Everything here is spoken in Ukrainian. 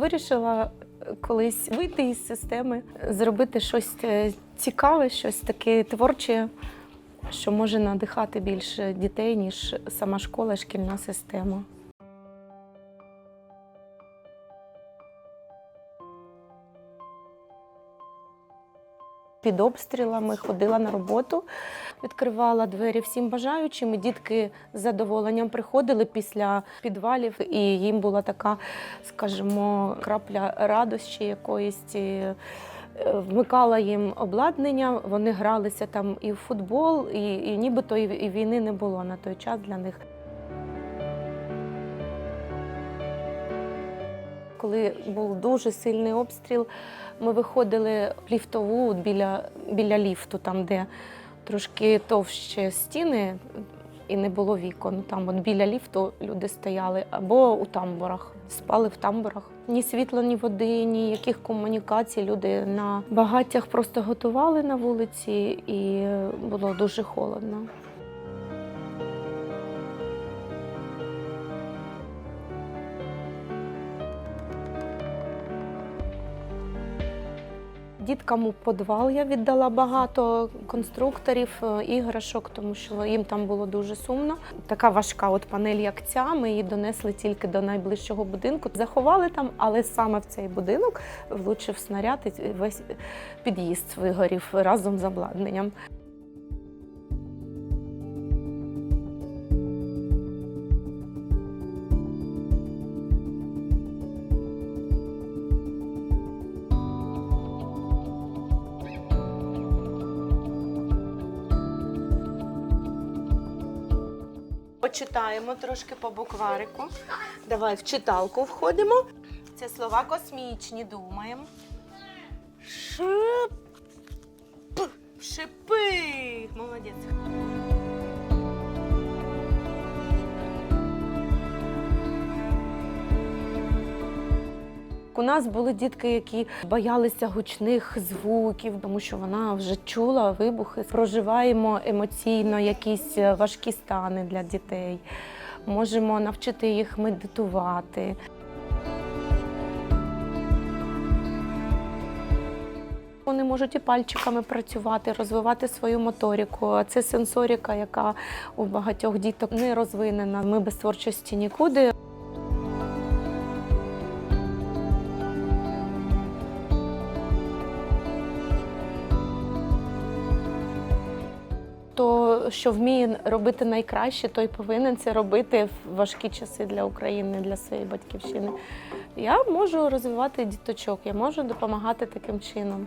Вирішила е, колись вийти із системи, зробити щось е, цікаве, щось таке творче, що може надихати більше дітей, ніж сама школа, шкільна система. Під обстрілами ходила на роботу, відкривала двері всім бажаючим. І дітки з задоволенням приходили після підвалів, і їм була така, скажімо, крапля радощі якоїсь. Е, Вмикала їм обладнання, вони гралися там і в футбол, і, і нібито і, і війни не було на той час для них. Коли був дуже сильний обстріл, ми виходили в ліфтову біля, біля ліфту, там, де трошки товще стіни і не було вікон. Там от біля ліфту люди стояли або у тамбурах, спали в тамбурах. Ні світла, ні води, ніяких комунікацій. Люди на багаттях просто готували на вулиці, і було дуже холодно. Діткам у подвал я віддала багато конструкторів, е, іграшок, тому що їм там було дуже сумно. Така важка от панель, як ця, ми її донесли тільки до найближчого будинку. Заховали там, але саме в цей будинок влучив снаряд і весь під'їзд вигорів разом з обладнанням. Почитаємо трошки по букварику. Давай в читалку входимо. Це слова космічні, думаємо. Шип. Шипи. Молодець. У нас були дітки, які боялися гучних звуків, тому що вона вже чула вибухи. Проживаємо емоційно якісь важкі стани для дітей. Можемо навчити їх медитувати. Вони можуть і пальчиками працювати, розвивати свою моторику. А Це сенсорика, яка у багатьох діток не розвинена. Ми без творчості нікуди. Що вміє робити найкраще, той повинен це робити в важкі часи для України, для своєї батьківщини. Я можу розвивати діточок, я можу допомагати таким чином.